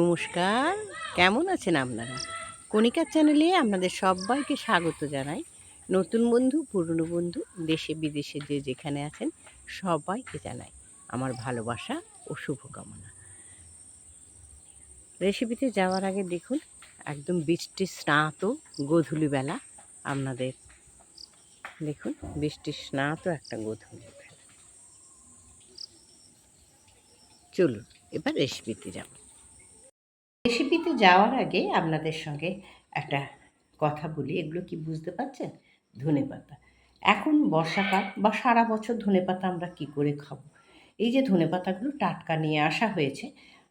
নমস্কার, কেমন আছেন আপনারা? কণিকার চ্যানেলে আপনাদের সবাইকে স্বাগত জানাই। নতুন বন্ধু, পুরনো বন্ধু, দেশে বিদেশে যে যেখানে আছেন, সবাইকে জানাই আমার ভালোবাসা ও শুভকামনা। রেসিপিতে যাওয়ার আগে দেখুন, একদম বৃষ্টি স্নাত গোধূলিবেলা আপনাদের। দেখুন, বৃষ্টি স্নাত একটা গোধূলি বেলা। চলুন, এবার রেসিপিতে যাব। যাওয়ার আগে আপনাদের সঙ্গে একটা কথা বলি। এগুলো কি বুঝতে পারছেন? ধনে পাতা। এখন বর্ষাকাল বা সারা বছর ধনে পাতা আমরা কি করে খাব? এই যে ধনে পাতাগুলো টাটকা নিয়ে আসা হয়েছে,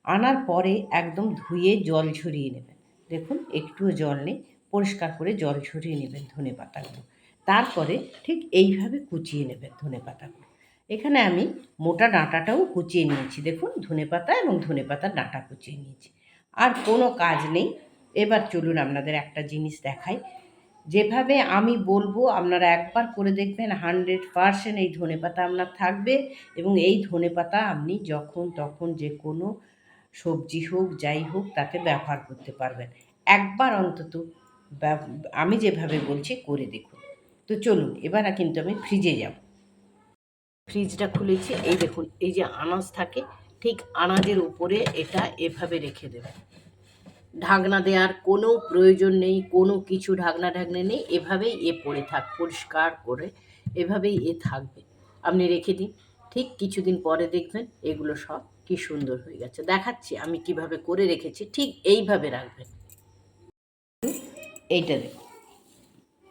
আনার পরে একদম ধুয়ে জল ঝরিয়ে নেবেন। দেখুন, একটুও জল নেই, পরিষ্কার করে জল ঝরিয়ে নেবেন ধনে পাতাগুলো। তারপরে ঠিক এইভাবে কুচিয়ে নেবেন ধনে পাতাগুলো। এখানে আমি মোটা ডাঁটাটাও কুচিয়ে নিয়েছি। দেখুন, ধনে পাতা এবং ধনে পাতার ডাঁটা কুচিয়ে নিয়েছি। আর কোনো কাজ নেই। এবার চলুন আপনাদের একটা জিনিস দেখাই। যেভাবে আমি বলব, আপনারা একবার করে দেখবেন, হান্ড্রেড পারসেন্ট এই ধনে পাতা আপনার থাকবে এবং এই ধনে পাতা আপনি যখন তখন যে কোনো সবজি হোক, যাই হোক, তাতে ব্যবহার করতে পারবেন। একবার অন্তত আমি যেভাবে বলছি করে দেখুন। তো চলুন, এবার কিন্তু আমি ফ্রিজে যাব। ফ্রিজটা খুলেছি, এই দেখুন, এই যে আনাজ থাকে, ঠিক আনাজের উপরে এটা এভাবে রেখে দেবেন ঢাকনা দেওয়ার কোনো প্রয়োজন নেই, কোনো কিছু ঢাকনা ঢাকনা নেই, এভাবেই এ পড়ে থাক, পরিষ্কার করে এভাবেই এ থাকবে। আপনি রেখে দিন, ঠিক কিছুদিন পরে দেখবেন এগুলো সব কি সুন্দর হয়ে গেছে। দেখাচ্ছি আমি কীভাবে করে রেখেছি, ঠিক এইভাবে রাখবেন। এইটা দেখুন,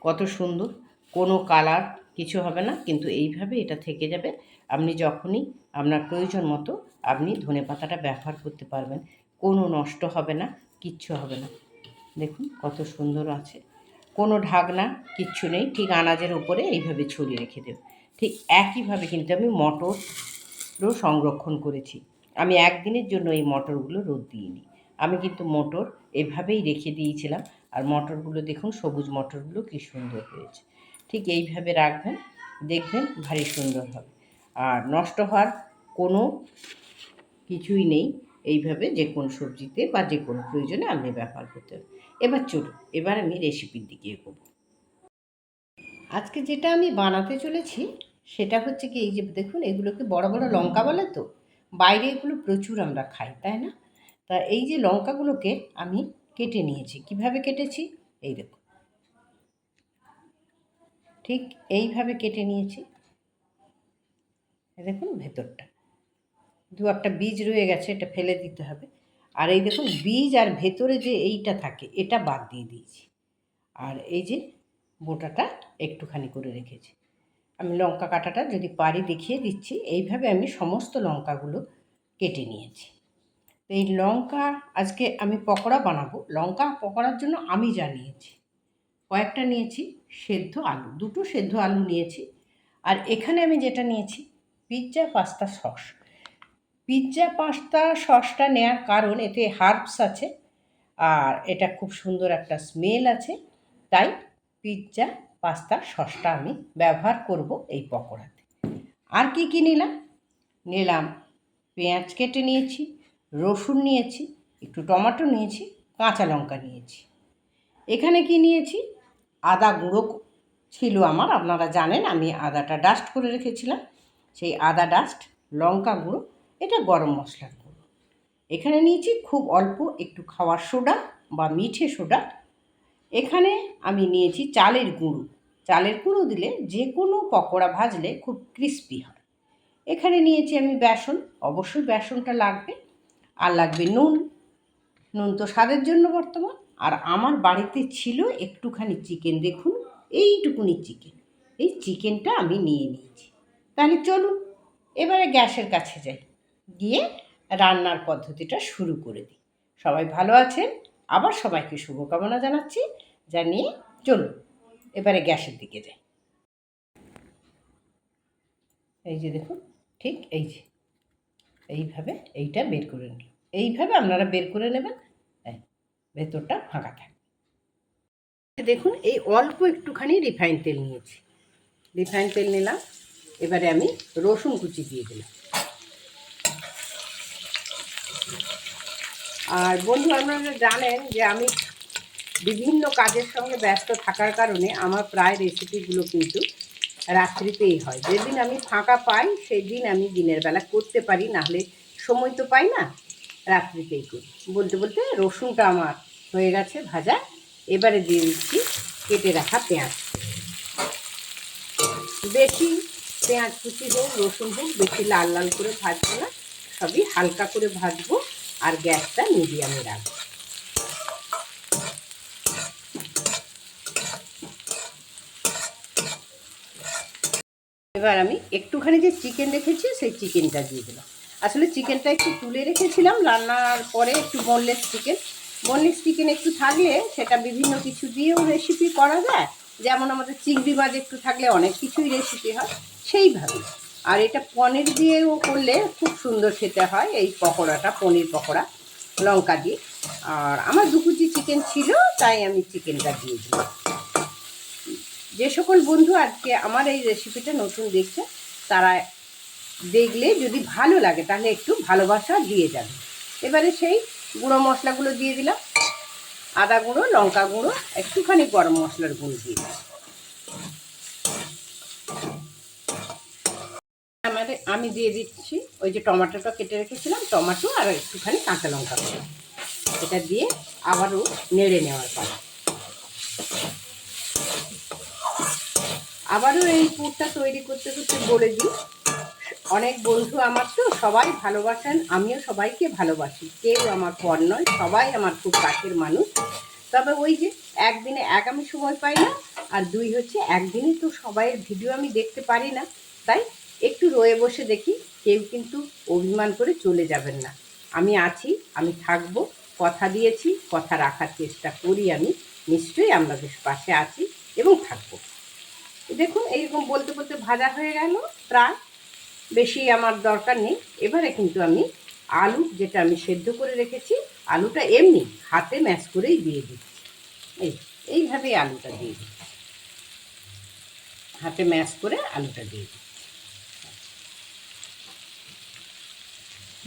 কত সুন্দর, কোনো কালার কিছু হবে না, কিন্তু এইভাবে এটা থেকে যাবে। আপনি যখনই আপনার প্রয়োজন মতো আপনি ধনে পাতাটা ব্যবহার করতে পারবেন, কোনো নষ্ট হবে না। কিচ্ছু হবে না। দেখুন কত সুন্দর আছে। কোনো ঢাকনা কিচ্ছু নেই, ঠিক আনাজের উপরে এইভাবে ছড়িয়ে রেখে দেব। ঠিক একইভাবে কিন্তু আমি মটরও সংরক্ষণ করেছি। আমি একদিনের জন্য এই মটরগুলো রোদ দিইনি। আমি কিন্তু মটর এভাবেই রেখে দিয়েছিলাম। আর মটরগুলো দেখুন, সবুজ মটরগুলো কি সুন্দর হয়েছে। ঠিক এইভাবে রাখবেন, দেখবেন ভারী সুন্দর হবে। আর নষ্ট হওয়ার কোনো কিছুই নেই। এইভাবে যে কোনো সবজিতে বা যে কোনো প্রয়োজনে আপনি ব্যবহার করতে হবে এবার চলুন, এবার আমি রেসিপির দিকে এগোবো। আজকে যেটা আমি বানাতে চলেছি, সেটা হচ্ছে কি, এই যে দেখুন, এগুলোকে বড় বড় লঙ্কা বলে তো, বাইরে এগুলো প্রচুর আমরা খাই, তাই না? তা এই যে লঙ্কাগুলোকে আমি কেটে নিয়েছি। কীভাবে কেটেছি? এই দেখুন। ঠিক এইভাবে কেটে নিয়েছি। দেখুন ভেতরটা। দু একটা বীজ রয়ে গেছে, এটা ফেলে দিতে হবে। আর এই দেখুন, বীজ আর ভেতরে যে এইটা থাকে, এটা বাদ দিয়ে দিয়েছি। আর এই যে বোটাটা একটুখানি করে রেখেছি। আমি লঙ্কা কাটাটা যদি পারি দেখিয়ে দিচ্ছি, এইভাবে আমি সমস্ত লঙ্কাগুলো কেটে নিয়েছি। তো এই লঙ্কা, আজকে আমি পকোড়া বানাবো। লঙ্কা পকোড়ার জন্য আমি যা নিয়েছি, কয়েকটা নিয়েছি, সেদ্ধ আলু, দুটো সেদ্ধ আলু নিয়েছি। আর এখানে আমি যেটা নিয়েছি, pizza pasta sauce. Pizza pasta, সসটা নেওয়ার কারণ এতে হার্বস আছে আর এটা খুব সুন্দর একটা স্মেল আছে। তাই পিৎজা পাস্তা, সসটা আমি ব্যবহার করব এই পকোড়াতে। আর কি কি নিলাম? নিলাম পেঁয়াজ কেটে নিয়েছি, রসুন নিয়েছি, একটু টমেটো নিয়েছি, কাঁচা লঙ্কা নিয়েছি। এখানে কি নিয়েছি? আদা গুঁড়ো ছিল আমার, আপনারা জানেন আমি আদাটা ডাস্ট করে রেখেছিলাম। সেই আদা ডাস্ট লঙ্কা গুঁড়ো এটা গরম মশলার গুঁড়ো। এখানে নিয়েছি খুব অল্প একটু খাওয়ার সোডা বা মিঠে সোডা। এখানে আমি নিয়েছি চালের গুঁড়ো। চালের গুঁড়ো দিলে যে কোনো পকোড়া ভাজলে খুব ক্রিস্পি হয়। এখানে নিয়েছি আমি বেসন। অবশ্যই বেসনটা লাগবে। আর লাগবে নুন। নুন তো স্বাদের জন্য বর্তমান। আর আমার বাড়িতে ছিল একটুখানি চিকেন। দেখুন, এইটুকুনি চিকেন। এই চিকেনটা আমি নিয়ে নিয়েছি। তাহলে চলুন, এবারে গ্যাসের কাছে যাই। গিয়ে রান্নার পদ্ধতিটা শুরু করে দিই। সবাই ভালো আছেন? আবার সবাইকে শুভকামনা জানাচ্ছি। জানিয়ে চলুন, এবারে গ্যাসের দিকে যাই। এই যে দেখুন, ঠিক এই যে। এইভাবে এইটা বের করে নিন এইভাবে আপনারা বের করে নেবেন ভেতরটা ফাঁকা থাকবে। দেখুন, এই অল্প একটুখানি রিফাইন তেল নিয়েছি। রিফাইন তেল নিলাম, এবারে আমি রসুন কুচি দিয়ে দিলাম। আর বন্ধু, আপনারা জানেন যে আমি বিভিন্ন কাজের সঙ্গে ব্যস্ত থাকার কারণে আমার প্রায় রেসিপিগুলো কিন্তু রাত্রিতেই হয়। যেদিন আমি ফাঁকা পাই সেই দিন আমি দিনের বেলা করতে পারি, নাহলে সময় তো পাই না, রাত্রিতেই করি। বলতে বলতে রসুনটা আমার হয়ে গেছে ভাজা, এবারে দিয়ে দিচ্ছি কেটে রাখা পেঁয়াজ। বেশি পেঁয়াজ কুচি হোক, রসুন হোক, বেশি লাল লাল করে ভাজবো না, সবই হালকা করে ভাজবো। আর গ্যাসটা মিডিয়ামে রাখব এবার আমি একটুখানি যে চিকেন রেখেছি, সেই চিকেনটা দিয়ে দিলাম। আসলে চিকেনটা একটু তুলে রেখেছিলাম, রান্নার পরে একটু বোনলেস চিকেন বোনলেস চিকেন একটু থাকলে সেটা বিভিন্ন কিছু দিয়েও রেসিপি করা যায়। যেমন আমাদের চিংড়ি মাছ একটু থাকলে অনেক কিছুই রেসিপি হয় সেইভাবে আর এটা পনির দিয়েও করলে খুব সুন্দর খেতে হয়, এই পকোড়াটা, পনির পকোড়া, লঙ্কা দিয়ে। আর আমার দু কুচি চিকেন ছিল, তাই আমি চিকেনটা দিয়ে দিলাম। যে সকল বন্ধু আজকে আমার এই রেসিপিটা নতুন দেখছে, তারা দেখলে যদি ভালো লাগে, তাহলে একটু ভালোবাসা দিয়ে যাবে। এবারে সেই গুঁড়ো মশলাগুলো দিয়ে দিলাম, আদা গুঁড়ো, লঙ্কা গুঁড়ো, একটুখানি গরম মশলার গুঁড়ো দিয়ে দিলাম। আমাদের আমি দিয়ে দিচ্ছি। ওই যে টমাটোটা কেটে রেখেছিলাম, টমাটো আর একটুখানি কাঁচা লঙ্কা এটা দিয়ে আবারও নেড়ে নেওয়ার পর আবারও এই পুরটা তৈরি করতে করতে বলে দিই। অনেক বন্ধু আমার তো সবাই ভালোবাসেন, আমিও সবাইকে ভালোবাসি। কেউ আমার পর নয়, সবাই আমার খুব কাছের মানুষ। তবে ওই যে একদিনে এক আমি সময় পাই না, আর দুই হচ্ছে একদিনে তো সবাইয়ের ভিডিও আমি দেখতে পারি না। তাই একটু রয়ে বসে দেখি কেউ কিন্তু অভিমান করে চলে যাবেন না। আমি আছি, আমি থাকব, কথা দিয়েছি, কথা রাখার চেষ্টা করি আমি, নিশ্চয়ই আপনাদের পাশে আছি এবং থাকব। দেখুন, এইরকম বলতে বলতে ভাজা হয়ে গেল, প্রায়। বেশি আমার দরকার নেই। এবারে কিন্তু আমি আলু যেটা আমি সেদ্ধ করে রেখেছি, আলুটা এমনি হাতে ম্যাশ করেই দিয়ে দিচ্ছি। এই, এইভাবেই আলুটা দিয়ে দিচ্ছি। হাতে ম্যাশ করে আলুটা দিয়ে দিচ্ছি।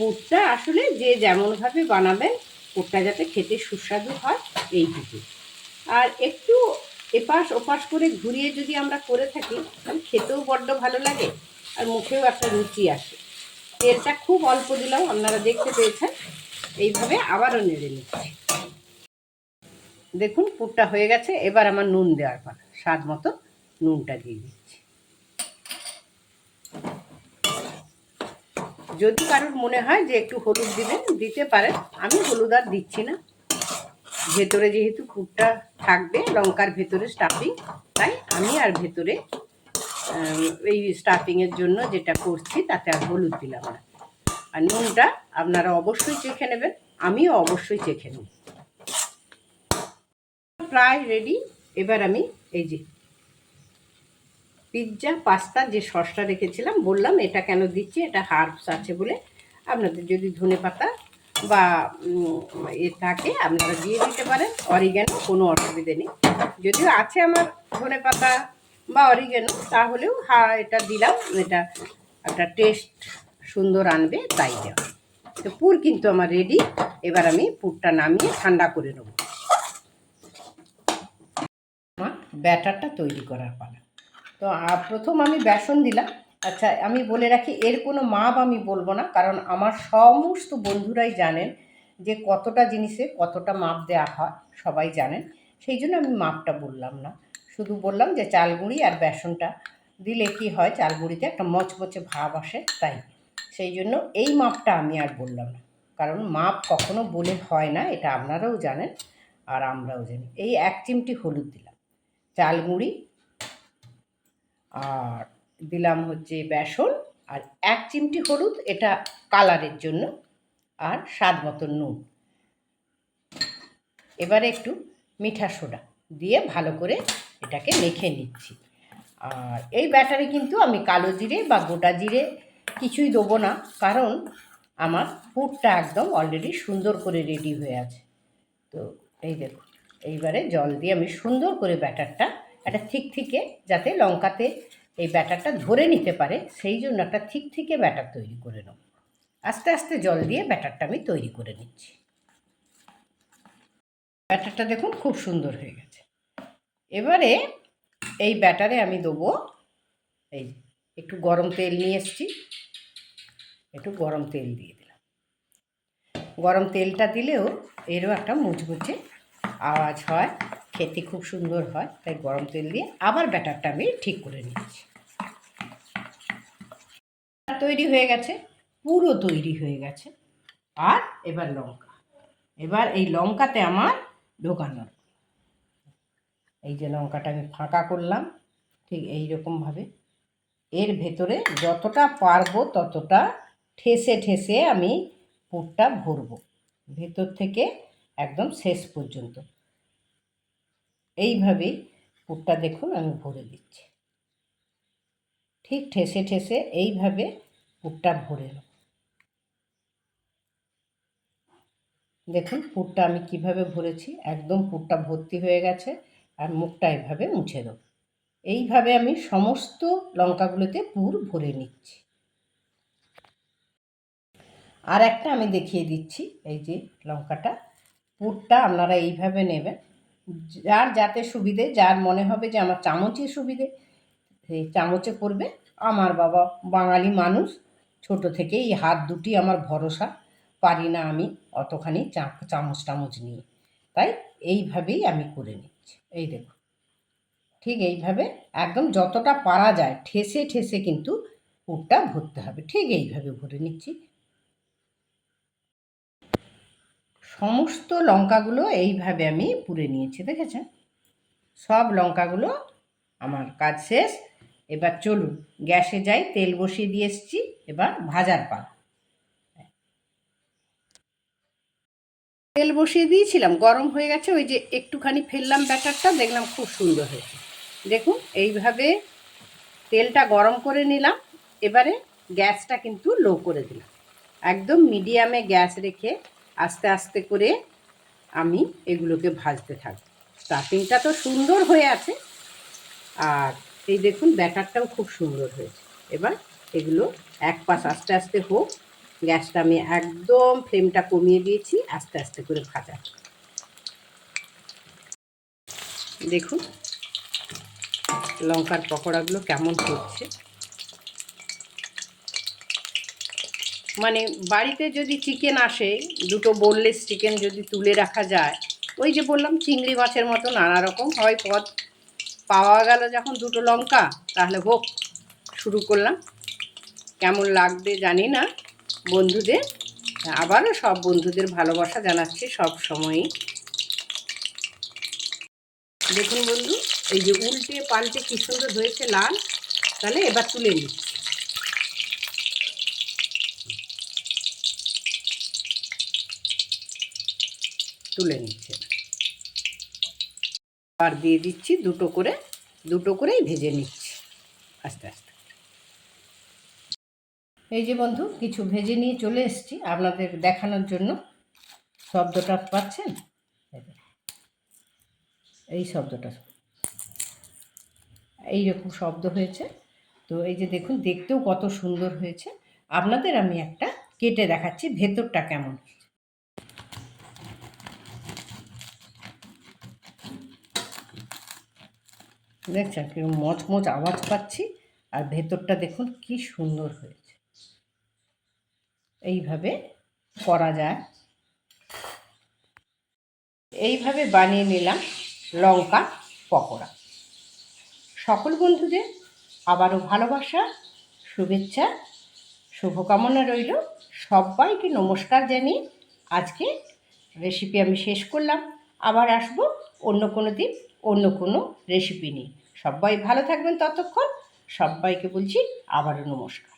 পুরটা আসলে যে যেমনভাবে বানাবেন পুরটা যাতে খেতে সুস্বাদু হয়, এইটুকু। আর একটু এপাশ ওপাশ করে ঘুরিয়ে যদি আমরা করে থাকি, তাহলে খেতেও বড্ড ভালো লাগে আর মুখেও একটা রুচি আসে। তেলটা খুব অল্প দিলাম, আপনারা দেখতে পেয়েছেন। এইভাবে আবারও নেড়ে নিচ্ছি। দেখুন পুরটা হয়ে গেছে। এবার আমার নুন দেওয়ার পর স্বাদ মতো নুনটা দিয়ে দিচ্ছি। যদি কারোর মনে হয় যে একটু হলুদ দিবেন, দিতে পারেন। আমি হলুদ আর দিচ্ছি না। ভেতরে যেহেতু পুরটা থাকবে, লঙ্কার ভেতরে স্টাফিং তাই আমি আর ভেতরে এই স্টাফিংয়ের জন্য যেটা করছি, তাতে আর হলুদ দিলাম না। আর নুনটা আপনারা অবশ্যই চেখে নেবেন, আমিও অবশ্যই চেখে নেব। প্রায় রেডি এবার আমি এই যে পিৎজা, পাস্তা, যে সসটা রেখেছিলাম, বললাম, এটা কেন দিচ্ছি? এটা হার্বস আছে বলে আপনাদের যদি ধনে পাতা বা এ থাকে, আপনারা দিয়ে দিতে পারেন। অরিগ্যানো, কোনো অসুবিধে নেই। যদিও আছে আমার ধনে পাতা বা অরিগ্যানো, তাহলেও হা, এটা দিলাম। এটা একটা টেস্ট সুন্দর আনবে, তাই দেওয়া। তো পুর কিন্তু আমার রেডি এবার আমি পুরটা নামিয়ে ঠান্ডা করে নেব। আমার ব্যাটারটা তৈরি করার পালা। তো প্রথম আমি বেসন দিলাম। আচ্ছা আমি বলে রাখি, এর কোনো মাপ আমি বলব না, কারণ আমার সমস্ত বন্ধুরাই জানেন যে কতটা জিনিসে কতটা মাপ দেওয়া হয়, সবাই জানেন। সেই জন্য আমি মাপটা বললাম না। শুধু বললাম যে চালগুড়ি আর বেসনটা দিলে কি হয়, চালগুড়িতে একটা মচমচে ভাব আসে, তাই। সেই জন্য এই মাপটা আমি আর বললাম না। কারণ মাপ কখনো বলে হয় না, এটা আপনারাও জানেন আর আমরাও জানি। এই এক চিমটি হলুদ দিলাম। চালগুড়ি আর দিলাম হচ্ছে বেসন আর এক চিমটি হলুদ, এটা কালারের জন্য, আর স্বাদ মতো নুন। এবারে একটু মিঠা সোডা দিয়ে ভালো করে এটাকে মেখে নিচ্ছি। আর এই ব্যাটারে কিন্তু আমি কালো জিরে বা গোটা জিরে কিছুই দেবো না, কারণ আমার পুরটা একদম অলরেডি সুন্দর করে রেডি হয়ে আছে। তো এই দেখুন, এইবারে জল দিয়ে আমি সুন্দর করে ব্যাটারটা একটা ঠিক থেকে যাতে লঙ্কাতে এই ব্যাটারটা ধরে নিতে পারে, সেই জন্য একটা ঠিক থেকে ব্যাটার তৈরি করে নেব আস্তে আস্তে জল দিয়ে ব্যাটারটা আমি তৈরি করে নিচ্ছি। ব্যাটারটা দেখুন খুব সুন্দর হয়ে গেছে। এবারে এই ব্যাটারে আমি দেবো এই একটু গরম তেল নিয়ে এসেছি। একটু গরম তেল দিয়ে দিলাম। গরম তেলটা দিলেও এরও একটা মুচমুচে আওয়াজ হয়। খেতে খুব সুন্দর হয়, তাই গরম তেল দিয়ে আবার ব্যাটারটা আমি ঠিক করে নিচ্ছি। তৈরি হয়ে গেছে, পুরো তৈরি হয়ে গেছে। আর এবার লঙ্কা, এবার এই লঙ্কাতে আমার ঢোকানোর এই যে লঙ্কাটা আমি ফাঁকা করলাম, ঠিক এই রকমভাবে এর ভেতরে যতটা পারব ততটা ঠেসে ঠেসে আমি পুরটা ভরবো, ভেতর থেকে একদম শেষ পর্যন্ত। এইভাবেই পুরটা দেখুন, আমি ভরে দিচ্ছি। ঠিক ঠেসে ঠেসে এইভাবে পুরটা ভরে নেব। দেখুন, পুরটা আমি কীভাবে ভরেছি, একদম পুরটা ভর্তি হয়ে গেছে, আর মুখটা এভাবে মুছে দেবো। এইভাবে আমি সমস্ত লঙ্কাগুলোতে পুর ভরে নিচ্ছি। আর একটা আমি দেখিয়ে দিচ্ছি, এই যে লঙ্কাটা। পুরটা আপনারা এইভাবে নেবেন যার যাতে সুবিধে, যার মনে হবে যে আমার চামচে সুবিধে সেই চামচে করবে আমার বাবা বাঙালি মানুষ, ছোট থেকেই হাত দুটি আমার ভরসা, পারি না আমি অতখানি চামচ টামচ নিয়ে। তাই এইভাবেই আমি করে নিচ্ছি। এই দেখুন ঠিক এইভাবে একদম যতটা পারা যায়, ঠেসে ঠেসে কিন্তু পুরটা ভরতে হবে। ঠিক এইভাবে ভরে নিচ্ছি। সমস্ত লঙ্কাগুলো এইভাবে আমি পুড়ে নিয়েছি দেখেছেন সব লঙ্কাগুলো আমার কাজ শেষ। এবার চলুন, গ্যাসে যাই, তেল বসিয়ে দিয়ে এসেছি, এবার ভাজার পালা। তেল বসিয়ে দিয়েছিলাম, গরম হয়ে গেছে, ওই যে একটুখানি ফেললাম ব্যাটারটা, দেখলাম খুব সুন্দর হয়েছে। দেখুন, এইভাবে তেলটা গরম করে নিলাম, এবারে গ্যাসটা কিন্তু লো করে দিলাম। একদম মিডিয়ামে গ্যাস রেখে আস্তে আস্তে করে আমি এগুলোকে ভাজতে থাকব। স্টার্টিংটা তো সুন্দর হয়ে আছে। আর এই দেখুন, ব্যাটারটাও খুব সুন্দর হয়েছে। এবার এগুলো এক পাশ আস্তে আস্তে হোক, গ্যাসটা আমি একদম ফ্লেমটা কমিয়ে দিয়েছি, আস্তে আস্তে করে ভাজা। দেখুন, লঙ্কার পকোড়াগুলো কেমন হচ্ছে। মানে বাড়িতে যদি চিকেন আসে, দুটো বোনলেস চিকেন যদি তুলে রাখা যায়, ওই যে বললাম চিংড়ি মাছের মতো নানা রকম হয়, পদ পাওয়া গেল যখন দুটো লঙ্কা, তাহলে হোক, শুরু করলাম। কেমন লাগবে জানি না, বন্ধুদের। আবারও সব বন্ধুদের ভালোবাসা জানাচ্ছি সব সময়ই। দেখুন বন্ধু, এই যে উল্টে পাল্টে কি সুন্দর হয়েছে লাল, তাহলে এবার তুলে নিচ্ছি। তুলে নিচ্ছে। আর দিয়ে দিচ্ছি দুটো করে, দুটো করেই ভেজে নিচ্ছি। আস্তে আস্তে। এই যে বন্ধু, কিছু ভেজে নিয়ে চলে এসেছি আপনাদের দেখানোর জন্য। শব্দটা পাচ্ছেন? এই দেখুন। এই শব্দটা এইরকম শব্দ হয়েছে। তো এই যে দেখুন, দেখতেও কত সুন্দর হয়েছে। আপনাদের আমি একটা কেটে দেখাচ্ছি, ভেতরটা কেমন। দেখছেন কি মচমচ আওয়াজ পাচ্ছি আর ভেতরটা দেখুন কি সুন্দর হয়েছে। এইভাবে করা যায়। এইভাবে বানিয়ে নিলাম লঙ্কা, পকোড়া। সকল বন্ধুদের আবারও ভালোবাসা, শুভেচ্ছা, শুভকামনা রইল। সবাইকে নমস্কার জানিয়ে আজকে রেসিপি আমি শেষ করলাম। আবার আসব অন্য কোনো দিন অন্য কোনো রেসিপি নিয়ে। সবাই ভালো থাকবেন ততক্ষণ সবাইকে বলছি আবারও নমস্কার।